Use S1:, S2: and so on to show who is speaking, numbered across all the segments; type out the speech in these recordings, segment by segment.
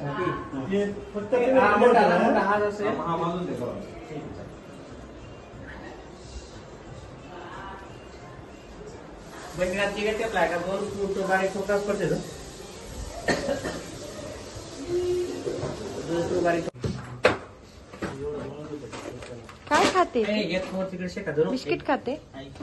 S1: हे फक्त फोटो पडते ना. बारीक
S2: काय खाते
S1: नाही, घेत तिकडे शेका धरून.
S2: बिस्किट खाते
S3: ऐक.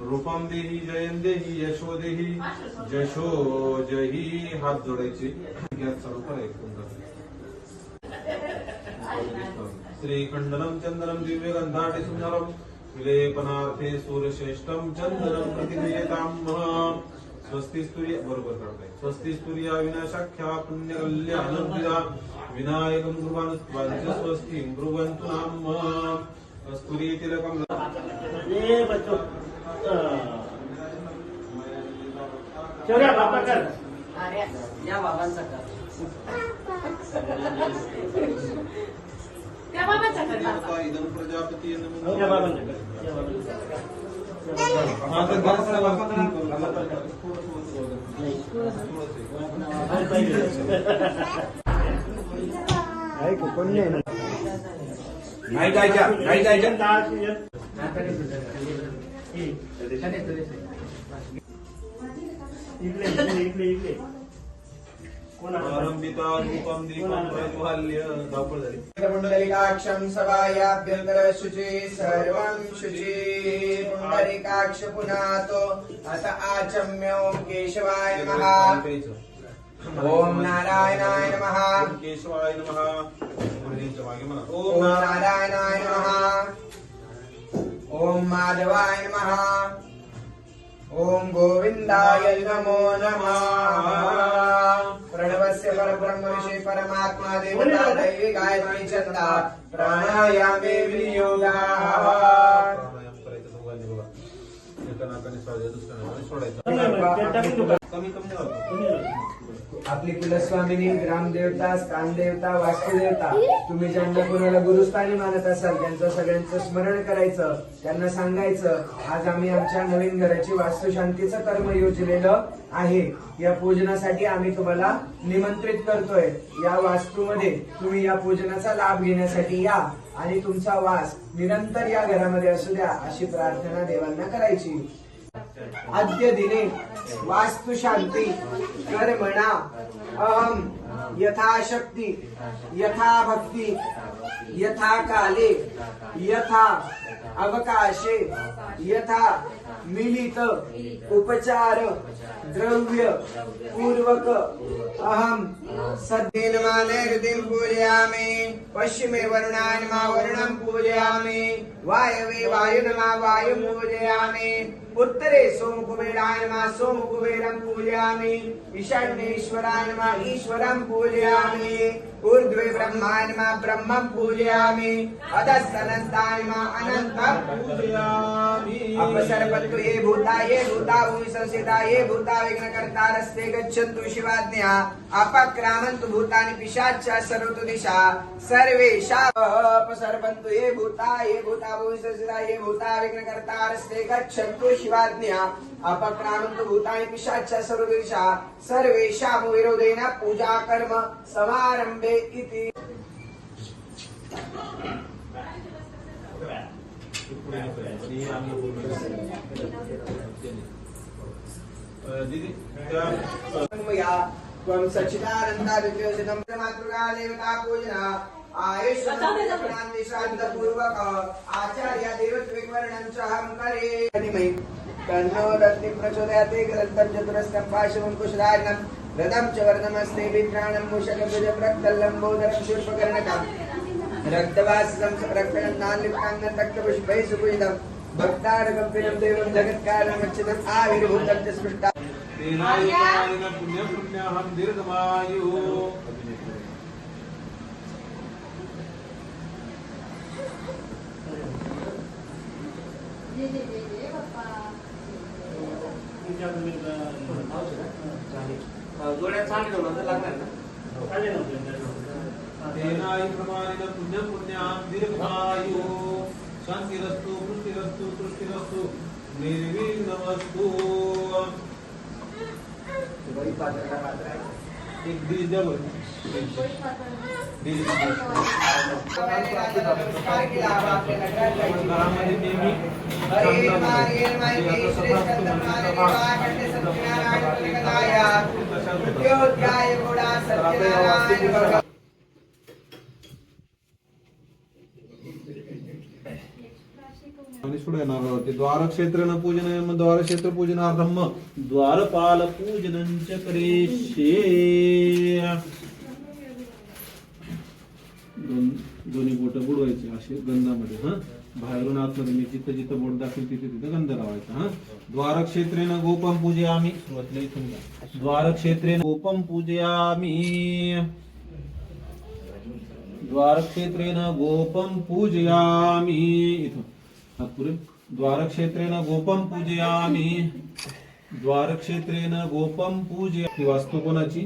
S3: रूपम देही जयन देही, यशो देही, जशो जही हात जोडायचे. गॅस चालू करा एक सुंदर श्रीखंडनम चंदनम दिव्य गंधाटे सुंदरम विलेपनार्थे सूर्यश्रेष्ठम चंदनम प्रतिक्रियताम स्वस्ति स्तुर्य बरोबर करताय स्वस्ति स्तुर्या विनाशाख्या पुण्य कल्याणम विदा विनायकम गुरुवानुत्वांच स्वस्ति ब्रुवन्तु नाम. स्तुरी तिलकम
S4: ये बच्चों. चौऱ्या बापा कर.
S1: अरे या बाबांचा कर.
S5: त्या बाबाचा करतात
S3: इदम प्रजापती
S4: या बाबांच्या कर. या बाबांच्या कर.
S3: हा तर गॅस
S4: आणि पहिले.
S3: नाही. जायच्या नाही जायच्या.
S4: दहा शिल्लक.
S6: सभायाभ्यन्तर शुचि सर्वं शुचि पुण्डरीकाक्ष पुनातो अथ आचम्य केशवाय नमः। ॐ नारायणाय नमः।
S3: ओम केशवाय नमः। ओम
S6: नारायणाय माधवाय नम ओम गोविंदाय नमो नम प्रणवस्य परब्रह्म ऋषि परमात्मा देवता दैवी गायत्री चंदा प्राणायामे विनियोगा
S3: कमी कमी
S4: कमी
S6: आपली कुलस्वामिनी ग्रामदेवता स्थानदेवता वास्तुदेवता तुम्ही ज्यांना कोणाला गुरुस्थानी मानत असाल त्यांचं सगळ्यांचं स्मरण करायचं त्यांना सांगायचं आज आम्ही आमच्या नवीन घराची वास्तुशांतीचं कर्म योजलेलं आहे. या पूजनासाठी आम्ही तुम्हाला निमंत्रित करतोय. या वास्तूमध्ये तुम्ही या पूजनाचा लाभ घेण्यासाठी या आणि तुमचा वास निरंतर या घरामध्ये असू द्या अशी प्रार्थना देवांना करायची. अद्य दिने वास्तुशांती. कर्मणा अहम. यथाशक्ती यथा भक्ती यथा काले यथा अवकाशे, यथा मिलित, उपचार, द्रव्य, पूर्वक अहम सद्दिनमाने हृदिं पूजयामि पश्चिमे वरुणं पूजयामि, वायवे वायुर्मा वायुं पूजयामि, उत्तरे सोमकुबेरान्मा सोमकुबेरं पूजयामि ईशान्येश्वरान्मा ईश्वरं पूजयामि। ब्रह्म ब्रह्मान्मा ब्रह्मं पूजयामि। अधस्तनस्तान्मा अनन्तं पूजयामि। अपसर्पन्तु भूता ये भूता भूमि संस्थिता ये भूता विघ्नकर्तारस्ते गच्छन्तु शिवाज्ञा अपक्रामन्तु भूतानि पिशाच्च सर्वतु दिशा सर्वेषा अपसर्पन्तु ये भूता ये भूता भूमि संस्थिता ये भूता विघ्नकर्तारस्ते गच्छन्तु शिवाज्ञा अपक्रामन्तु भूतानि पिशाच्च सर्वतु दिशा सर्वेषां विरोधेन पूजा कर्म समारम्भे इति
S3: पुढे नको यायचं. आणि आम्ही बोललो. दीदी त्या
S6: या त्वं सच्चिदानन्दादित्योषितं मातृका पूजना आयुष्यनान्ति आचार्य देवत्विवर्णं च अहं करे धीमहि तन्नो दत्ति प्रचोदयाते ग्रन्थं चतुरस्कं पाशवं च वर्णमस्ते वित्राणं मूषकध्वजं रक्तल्लम्बोदरं शूर्पकर्णकम् रक्तवासितं रक्तगन्धान्लिप्ताङ्गं रक्तपुष्पैः सुपूजितं भक्तारगम्भीरं देवं जगत्कारणमच्युतम् आविर्भूतं च स्पृष्टा
S3: तेनायुक्तानेन पुण्यं पुण्याहं दीर्घमायुः
S4: तुमच्या तुम्ही
S1: जोड्या चांगली ठेवलं तर लागणार ना
S4: आले नव्हते
S3: तेनायु प्रमाणेन पुण्यं पुण्याहं दीर्घमायुः शान्तिरस्तु पुष्टिरस्तु तुष्टिरस्तु निर्विघ्नमस्तु एक डिश द्या बरं डिश घरामध्ये नेहमी आणि करणार येणार होते द्वारक्षेत्र पूजन द्वारक्षेत्र पूजनार्थम द्वारपाल पूजन च करेशे. दोन दोन्ही बोट बुडवायची असे गंधामध्ये हा? बाहेरून आतमध्ये मी जिथं जिथं बोट दाखवेल तिथे तिथं गंध लावायचा हा? द्वारक्षेत्रेन गोपम पूजयामी सुरुवातीला इथून द्वारक्षेत्रेन गोपम पूजयामी द्वारक्षेत्रेन गोपम पूजयामी इथं नागपुरे द्वारक्षेत्रेन गोपम पूजयामी। द्वारक्षेत्रेन गोपम पूजया ही वास्तू कोणाची?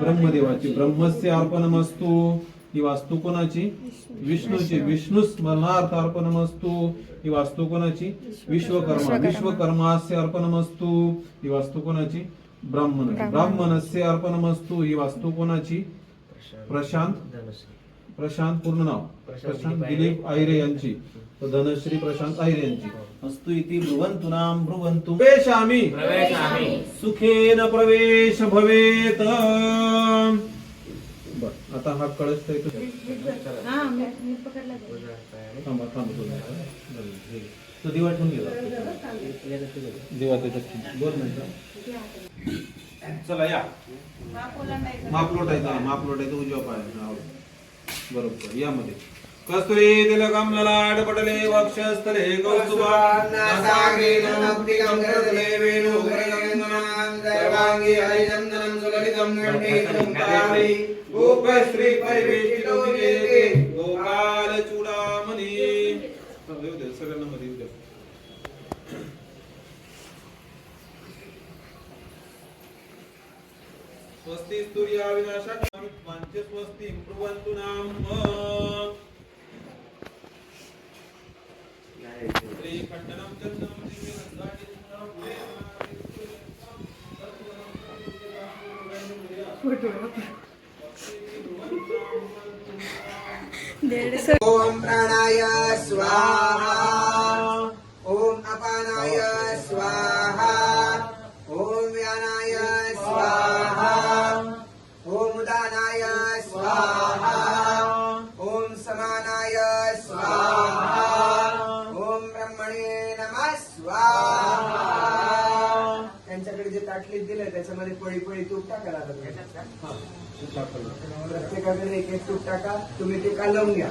S3: ब्रह्मदेवाची. ब्रह्मस्य अर्पणमस्तु। ही वास्तू कोणाची? विष्णूची. विष्णू स्मरणार्थ अर्पणमस्तु। ही वास्तू कोणाची? विश्वकर्मा. विश्वकर्मास्य अर्पणमस्तु। ही वास्तू कोणाची? ब्राह्मण. ब्राह्मणस्य अर्पणमस्तु। ही वास्तू कोणाची? प्रशांत. प्रशांत पूर्ण नाव. प्रशांत दिलीप आयरे यांची. धनश्री प्रशांत आयरे यांची. अस्तु इति ब्रुवन्तु नाम ब्रुवन्तु प्रवेशामि. सुखेन प्रवेश भवेत. बर आता हा कळस थांबा. तो दिवा ठेवून गेला. दिवा त्याच्यात ठेवून. दोन मिनिटं चला या. माप लोटायचा हा, माप लोटायचं उजव्या पायाने हा. बरोबर यामध्ये कस्तुरी तिलकम ललाट पटले वक्षस्थले स्वस्ती
S6: सर्वांगी हरिचंदनं सुललितं गोपश्री परिवेष्टितो
S3: गोपाल चूडामणी। सगळ्यांना मध्ये स्वस्ति स्तुर्या विनाशा स्वस्ति नाम।
S6: But none of them now living in प्रत्येकाकडे एक एक तूप टाका तुम्ही ते कालवून घ्या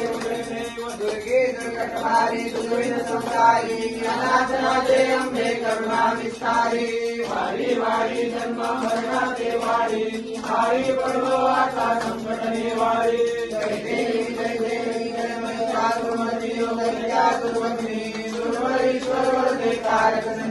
S6: दुर्गटहारी दुर्विन संहारी अनाथनाथे अम्बे करुणा विस्तारी. वारी वारी जन्म मरणाचे वारी. वारी पडलो आता संकट निवारी जय देवी जय देवी जय महिषासुरमर्दिनी जय देव जय देव देव देवानी